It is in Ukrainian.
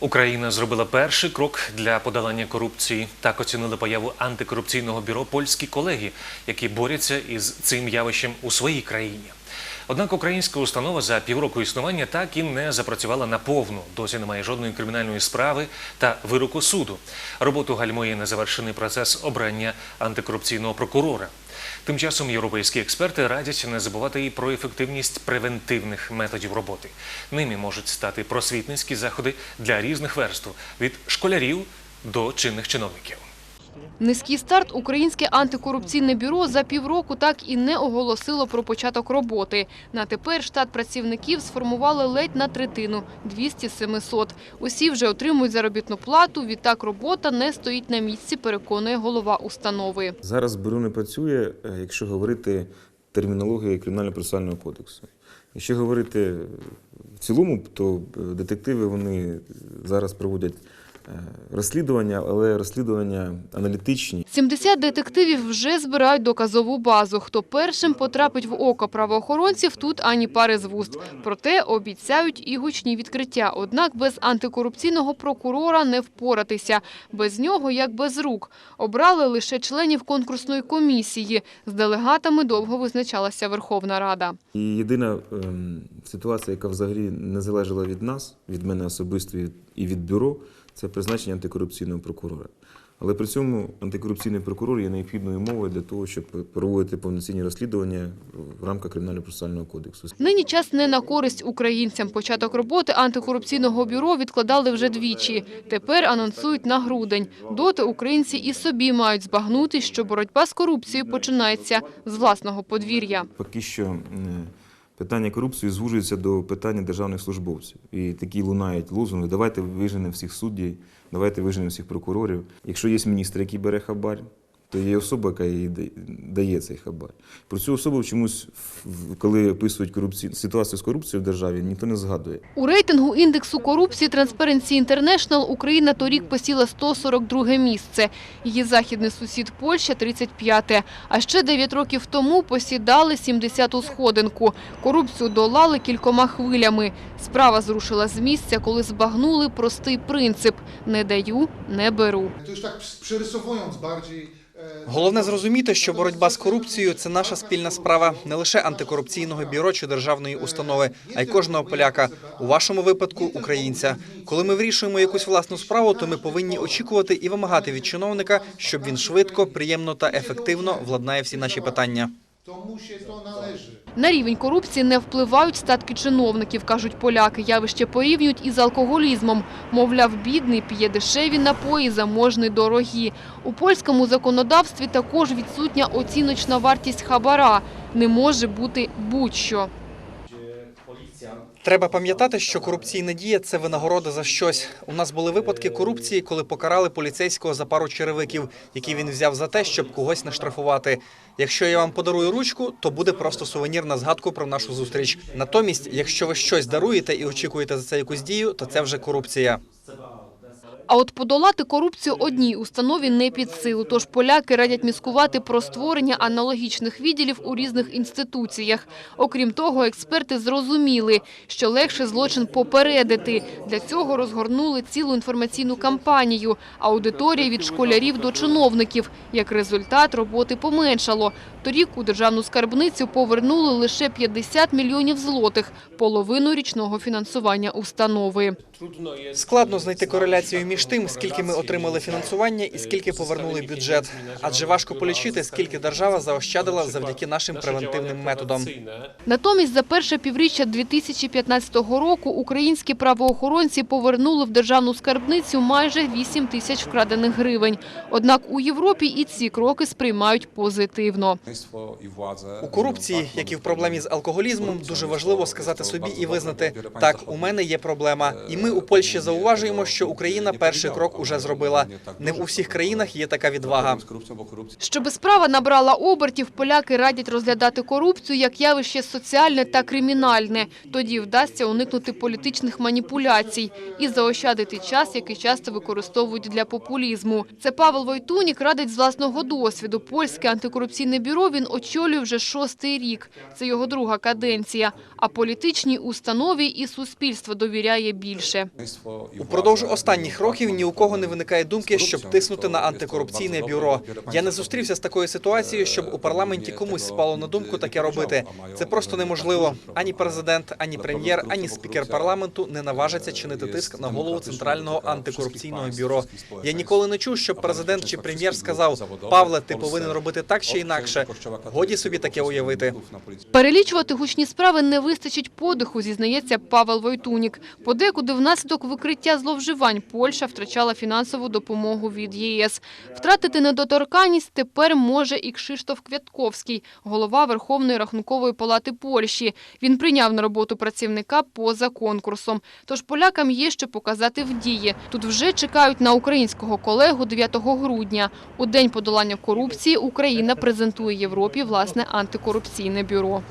Україна зробила перший крок для подолання корупції. Так оцінили появу антикорупційного бюро польські колеги, які борються із цим явищем у своїй країні. Однак українська установа за півроку існування так і не запрацювала наповну. Досі немає жодної кримінальної справи та вироку суду. Роботу гальмує незавершений процес обрання антикорупційного прокурора. Тим часом європейські експерти радять не забувати і про ефективність превентивних методів роботи. Ними можуть стати просвітницькі заходи для різних верств від школярів до чинних чиновників. Низький старт українське антикорупційне бюро за півроку так і не оголосило про початок роботи. На тепер штат працівників сформували ледь на третину – 200-700. Усі вже отримують заробітну плату, відтак робота не стоїть на місці, переконує голова установи. Зараз бюро не працює, е, якщо говорити термінологією кримінально-процесуального кодексу. Якщо говорити в цілому, то е, детективи вони зараз проводять розслідування, але розслідування аналітичні. 70 детективів вже збирають доказову базу. Хто першим потрапить в око правоохоронців, тут ані пари з вуст. Проте обіцяють і гучні відкриття. Однак без антикорупційного прокурора не впоратися. Без нього як без рук. Обрали лише членів конкурсної комісії. З делегатами довго визначалася Верховна Рада. І єдина ем, ситуація, яка взагалі не залежала від нас, від мене особисто і- і від бюро, це призначення антикорупційного прокурора. Але при цьому антикорупційний прокурор є необхідною умовою для того, щоб проводити повноцінні розслідування в рамках кримінально-процесуального кодексу. Нині час не на користь українцям. Початок роботи антикорупційного бюро відкладали вже двічі. Тепер анонсують на грудень. Доти українці і собі мають збагнути, що боротьба з корупцією починається з власного подвір'я. Поки що питання корупції звужується до питання державних службовців. І такі лунають лозунги, давайте виженемо всіх суддів, давайте виженемо всіх прокурорів. Якщо є міністр, який бере хабар, то є особа, яка їй да- дає цей хабар. Про цю особу чомусь, в- коли описують корупцію, ситуацію з корупцією в державі, ніхто не згадує. У рейтингу індексу корупції Transparency International Україна торік посіла 142 місце. Її західний сусід Польща – 35-те. А ще 9 років тому посідали 70-ту сходинку. Корупцію долали кількома хвилями. Справа зрушила з місця, коли збагнули простий принцип – не даю, не беру. To już tak przerysowując bardziej. e, Головне зрозуміти, що боротьба з корупцією це наша спільна справа не лише антикорупційного бюро чи державної установи, а й кожного поляка. У вашому випадку українця. Коли ми вирішуємо якусь власну справу, то ми повинні очікувати і вимагати від чиновника, щоб він швидко, приємно та ефективно владнає всі наші питання. To що то належить. На рівень корупції не впливають статки чиновників, кажуть поляки. Явище порівнюють із алкоголізмом. Мовляв, бідний п'є дешеві напої, заможний дорогі. У польському законодавстві також відсутня оціночна вартість хабара. Не може бути будь-що. Треба пам'ятати, що корупційна дія це винагорода за щось. У нас були випадки корупції, коли покарали поліцейського за пару черевиків, які він взяв за те, щоб когось не штрафувати. Якщо я вам подарую ручку, то буде просто сувенір на згадку про нашу зустріч. Натомість, якщо ви щось даруєте і очікуєте за це якусь дію, то це вже корупція. А от подолати корупцію одній установі не під силу. Тож поляки радять міскувати про створення аналогічних відділів у різних інституціях. Окрім того, експерти зрозуміли, що легше злочин попередити. Для цього розгорнули цілу інформаційну кампанію. Аудиторія від школярів до чиновників. Як результат, роботи поменшало. Торік у державну скарбницю повернули лише 50 мільйонів злотих, половину річного фінансування установи. Складно знайти кореляцію між тим, скільки ми отримали фінансування і скільки повернули бюджет. Адже важко полічити, скільки держава заощадила завдяки нашим превентивним методам. Натомість за перше півріччя 2015 року українські правоохоронці повернули в державну скарбницю майже 8 тисяч вкрадених гривень. Однак у Європі і ці кроки сприймають позитивно. У корупції, як і в проблемі з алкоголізмом, дуже важливо сказати собі і визнати, так, у мене є проблема. І ми у Польщі зауважуємо, що Україна перший крок уже зробила. Не в усіх країнах є така відвага. Щоби справа набрала обертів, поляки радять розглядати корупцію як явище соціальне та кримінальне. Тоді вдасться уникнути політичних маніпуляцій і заощадити час, який часто використовують для популізму. Це Павел Войтунік радить з власного досвіду. Польське антикорупційне бюро бюро він очолює вже шостий рік. Це його друга каденція. А політичній установі і суспільство довіряє більше. Упродовж останніх років ні у кого не виникає думки, щоб тиснути на антикорупційне бюро. Я не зустрівся з такою ситуацією, щоб у парламенті комусь спало на думку таке робити. Це просто неможливо. Ані президент, ані прем'єр, ані спікер парламенту не наважаться чинити тиск на голову центрального антикорупційного бюро. Я ніколи не чув, щоб президент чи прем'єр сказав: Павле, ти повинен робити так чи інакше. Годі собі таке уявити. Перелічувати гучні справи не вистачить подиху, зізнається Павел Войтунік. Подекуди внаслідок викриття зловживань Польща втрачала фінансову допомогу від ЄС. Втратити недоторканність тепер може і Кшиштоф Квятковський, голова Верховної рахункової палати Польщі. Він прийняв на роботу працівника поза конкурсом. Тож полякам є що показати в дії. Тут вже чекають на українського колегу 9 грудня. У день подолання корупції Україна презентує Європі власне антикорупційне бюро.